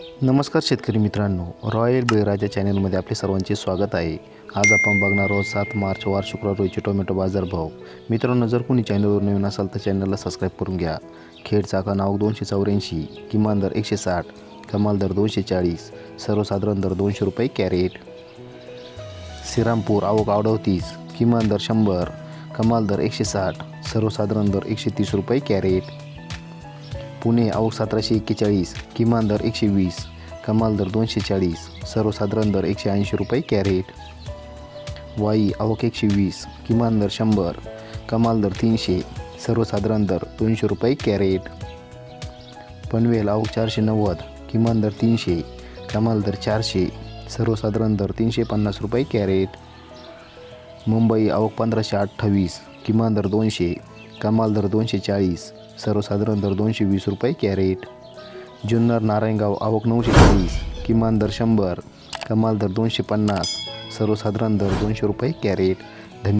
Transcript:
नमस्कार शेतकरी मित्रांनो रॉयल बेराच्या चॅनलमध्ये आपले सर्वांचे स्वागत आहे. आज आपण बघणार आहोत सात मार्च वार शुक्रवार रोजचे टोमॅटो बाजारभाव मित्रांनो जर कोणी चॅनलवर नवीन असाल तर चॅनलला सबस्क्राईब करून घ्या. खेड चाका नाव दोनशे चौऱ्याऐंशी किमान दर एकशे साठ कमाल दर दोनशे चाळीस सर्वसाधारण दर दोनशे रुपये कॅरेट. श्रीरामपूर आवक आवडवतीस किमान दर शंभर कमाल दर एकशे साठ सर्वसाधारण दर एकशे तीस रुपये कॅरेट. पुणे आवक सतराशे एक्केचाळीस किमान दर एकशे वीस कमाल दर दोनशे चाळीस सर्वसाधारण दर एकशे ऐंशी रुपये कॅरेट. वाई आवक एकशे वीस किमान दर शंभर कमाल दर तीनशे सर्वसाधारण दर दोनशे रुपये कॅरेट. पनवेल आवक चारशे नव्वद किमान दर तीनशे कमाल दर चारशे सर्वसाधारण दर तीनशे पन्नास रुपये कॅरेट. मुंबई आवक पंधराशे अठ्ठावीस किमान दर दोनशे कमाल दर दोनशे चाळीस सर्वसाधारण दर दोनशे वीस रुपये कॅरेट. जुन्नर नारायणगाव आवक नऊशे चाळीस किमान दर शंभर कमाल दर दोनशे पन्नास सर्वसाधारण दर दोनशे रुपये कॅरेट.